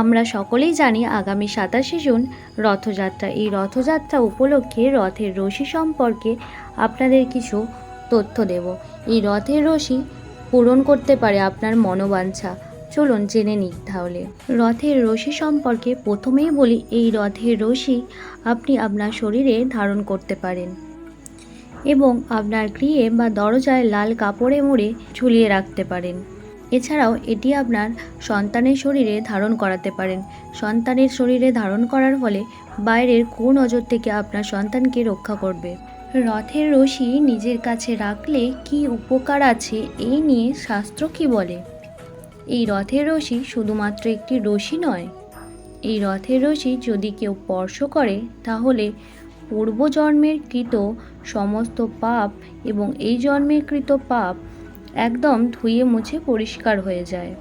আমরা সকলেই জানি আগামী সাতাশে জুন রথযাত্রা। এই রথযাত্রা উপলক্ষে রথের রশি সম্পর্কে আপনাদের কিছু তথ্য দেব। এই রথের রশি পূরণ করতে পারে আপনার মনোবাঞ্ছা। চলুন জেনে নিই তাহলে। রথের রশি সম্পর্কে প্রথমেই বলি, এই রথের রশি আপনি আপনার শরীরে ধারণ করতে পারেন এবং আপনার গৃহে বা দরজায় লাল কাপড়ে মুড়ে ঝুলিয়ে রাখতে পারেন। এছাড়াও এটি আপনার সন্তানের শরীরে ধারণ করাতে পারেন। সন্তানের শরীরে ধারণ করার ফলে বাইরের কোন কুনজর থেকে আপনার সন্তানকে রক্ষা করবে। রথের রশি নিজের কাছে রাখলে কি উপকার আছে এই নিয়ে শাস্ত্র কি বলে? এই রথের রশি শুধুমাত্র একটি রশি নয়। এই রথের রশি যদি কেউ স্পর্শ করে, তাহলে পূর্বজন্মের কৃত সমস্ত পাপ এবং এই জন্মের কৃত পাপ একদম ধুয়ে মুছে পরিষ্কার হয়ে যায়।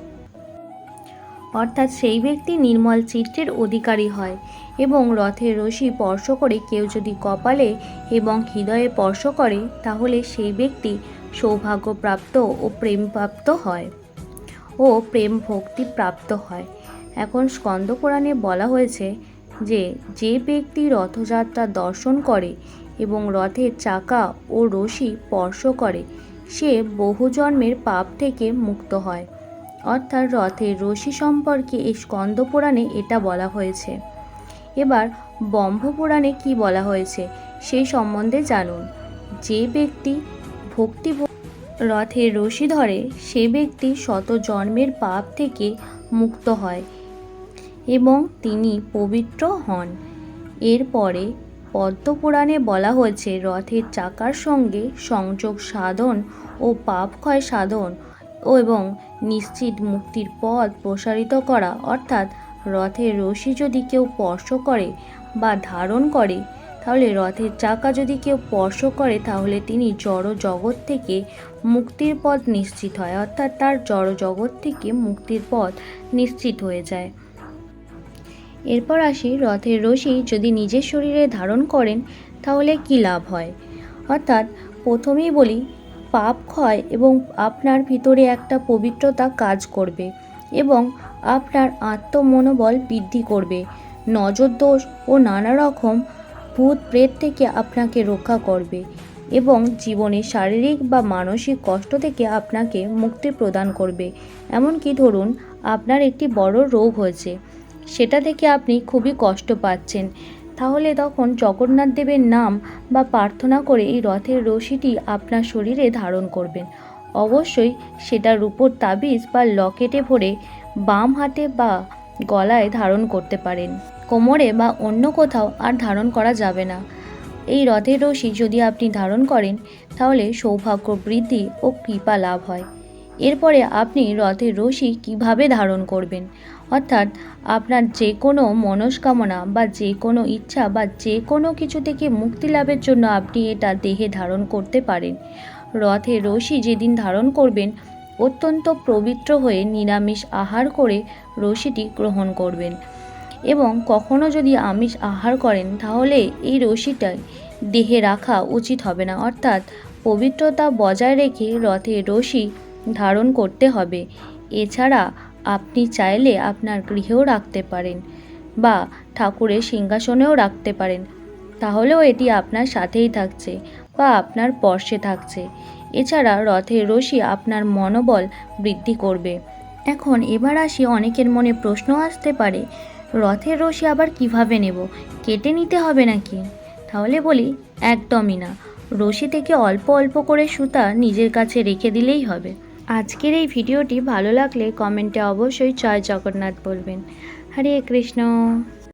অর্থাৎ সেই ব্যক্তি নির্মল চিত্রের অধিকারী হয় এবং রথের রশি স্পর্শ করে কেউ যদি কপালে এবং হৃদয়ে স্পর্শ করে, তাহলে সেই ব্যক্তি সৌভাগ্যপ্রাপ্ত ও প্রেমপ্রাপ্ত হয় ও প্রেম ভক্তি প্রাপ্ত হয়। এখন স্কন্দপুরাণে বলা হয়েছে যে যে ব্যক্তি রথযাত্রা দর্শন করে এবং রথের চাকা ও রশি স্পর্শ করে সে বহু জন্মের পাপ থেকে মুক্ত হয়। অর্থাৎ রথের রশি সম্পর্কে এই স্কন্দপুরাণে এটা বলা হয়েছে। এবার ব্রহ্মপুরাণে কি বলা হয়েছে সেই সম্বন্ধে জানুন। যে ব্যক্তি ভক্তি রথের রশি ধরে, সে ব্যক্তি শত জন্মের পাপ থেকে মুক্ত হয় এবং তিনি পবিত্র হন। এরপরে পদ্মপুরাণে বলা হয়েছে, রথের চাকার সঙ্গে সংযোগ সাধন ও পাপ ক্ষয় সাধন এবং নিশ্চিত মুক্তির পথ প্রসারিত করা। অর্থাৎ, রথের রশি যদি কেউ স্পর্শ করে বা ধারণ করে, তাহলে রথের চাকা যদি কেউ স্পর্শ করে, তাহলে তিনি জড় জগৎ থেকে মুক্তির পথ নিশ্চিত হয়। অর্থাৎ, তার জড় জগৎ থেকে মুক্তির পথ নিশ্চিত হয়ে যায়। এরপর আসি রথের রশি যদি নিজের শরীরে ধারণ করেন, তাহলে কি লাভ হয়? অর্থাৎ প্রথমেই বলি, পাপ ক্ষয় এবং আপনার ভিতরে একটা পবিত্রতা কাজ করবে এবং আপনার আত্মমনোবল বৃদ্ধি করবে। নজর দোষ ও নানা রকম ভূত প্রেত থেকে আপনাকে রক্ষা করবে এবং জীবনে শারীরিক বা মানসিক কষ্ট থেকে আপনাকে মুক্তি প্রদান করবে। এমনকি ধরুন, আপনার একটি বড় রোগ হয়েছে। সেটা থেকে আপনি খুবই কষ্ট পাচ্ছেন। তাহলে তখন জগন্নাথ দেবের নাম বা প্রার্থনা করে এই রথের রশিটি আপনার শরীরে ধারণ করবেন। অবশ্যই সেটা রূপোর তাবিজ বা লকেটে ভরে বাম হাতে বা গলায় ধারণ করতে পারেন। কোমরে বা অন্য কোথাও আর ধারণ করা যাবে না। এই রথের রশি যদি আপনি ধারণ করেন, তাহলে সৌভাগ্য, বৃদ্ধি ও কৃপা লাভ হয়। এরপরে আপনি রথের রশি কীভাবে ধারণ করবেন? অর্থাৎ আপনার যে কোনো মনস্কামনা বা যে কোনো ইচ্ছা বা যে কোনো কিছু থেকে মুক্তি লাভের জন্য আপনি এটা দেহে ধারণ করতে পারেন। রথের রশি যেদিন ধারণ করবেন, অত্যন্ত পবিত্র হয়ে নিরামিষ আহার করে রশিটি গ্রহণ করবেন। এবং কখনো যদি আমিষ আহার করেন, তাহলে এই রশিটাই দেহে রাখা উচিত হবে না। অর্থাৎ পবিত্রতা বজায় রেখে রথের রশি ধারণ করতে হবে। এছাড়া আপনি চাইলে আপনার গৃহেও রাখতে পারেন বা ঠাকুরের সিংহাসনেও রাখতে পারেন। তাহলেও এটি আপনার সাথেই থাকছে বা আপনার পর্শে থাকছে। এছাড়া রথের রশি আপনার মনোবল বৃদ্ধি করবে। এখন এবার আসি অনেকের মনে প্রশ্ন আসতে পারে, রথের রশি আবার কীভাবে নেব? কেটে নিতে হবে নাকি? তাহলে বলি, একদমই না। রশি থেকে অল্প অল্প করে সুতা নিজের কাছে রেখে দিলেই হবে। আজকের এই ভিডিওটি ভালো লাগলে কমেন্টে অবশ্যই জয় জগন্নাথ বলবেন। হরে কৃষ্ণ।